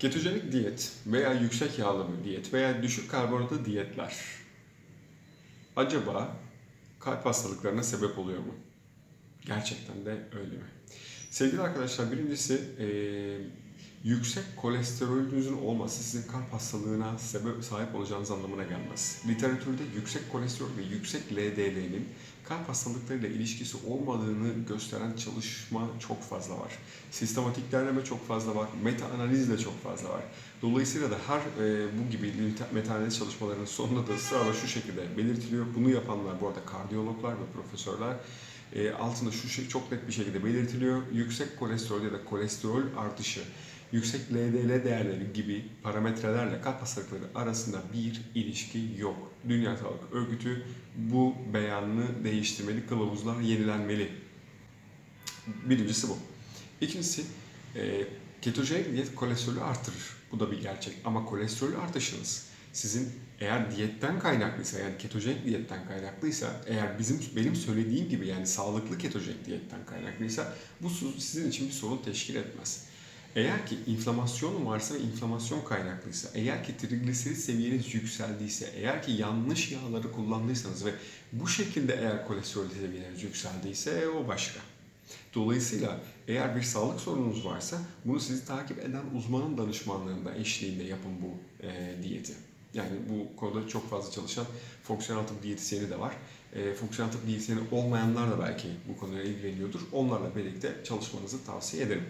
Ketojenik diyet veya yüksek yağlı bir diyet veya düşük karbonhidratlı diyetler acaba kalp hastalıklarına sebep oluyor mu? Gerçekten de öyle mi? Sevgili arkadaşlar birincisi eee, yüksek kolesterolünüzün olması sizin kalp hastalığına sebep sahip olacağınız anlamına gelmez. Literatürde yüksek kolesterol ve yüksek LDL'nin kalp hastalıklarıyla ilişkisi olmadığını gösteren çalışma çok fazla var. Sistematik derleme çok fazla var, meta analiz de çok fazla var. Dolayısıyla da her e, bu gibi meta analiz çalışmalarının sonunda da ısrarla şu şekilde belirtiliyor. Bunu yapanlar bu arada kardiyologlar ve profesörler e, altında şu şey çok net bir şekilde belirtiliyor. Yüksek kolesterol ya da kolesterol artışı, yüksek LDL değerleri gibi parametrelerle kalp hastalıkları arasında bir ilişki yok. Dünya Sağlık Örgütü bu beyanını değiştirmeli, kılavuzlar yenilenmeli. Birincisi bu. İkincisi, e, ketojenik diyet kolesterolü artırır. Bu da bir gerçek. Ama kolesterol artışınız sizin eğer diyetten kaynaklıysa yani ketojenik diyetten kaynaklıysa eğer bizim benim söylediğim gibi yani sağlıklı ketojenik diyetten kaynaklıysa bu sizin için bir sorun teşkil etmez. Eğer ki inflamasyon varsa ve inflamasyon kaynaklıysa, eğer ki trigliserit seviyeniz yükseldiyse, eğer ki yanlış yağları kullandıysanız ve bu şekilde eğer kolesterol seviyeniz yükseldiyse o başka. Dolayısıyla eğer bir sağlık sorununuz varsa bunu sizi takip eden uzmanın danışmanlığında eşliğinde yapın bu e, diyeti. Yani bu konuda çok fazla çalışan fonksiyonel tıp diyetisyeni de var. E, fonksiyonel tıp diyetisyeni olmayanlar da belki bu konuyla ilgileniyordur. Onlarla birlikte çalışmanızı tavsiye ederim.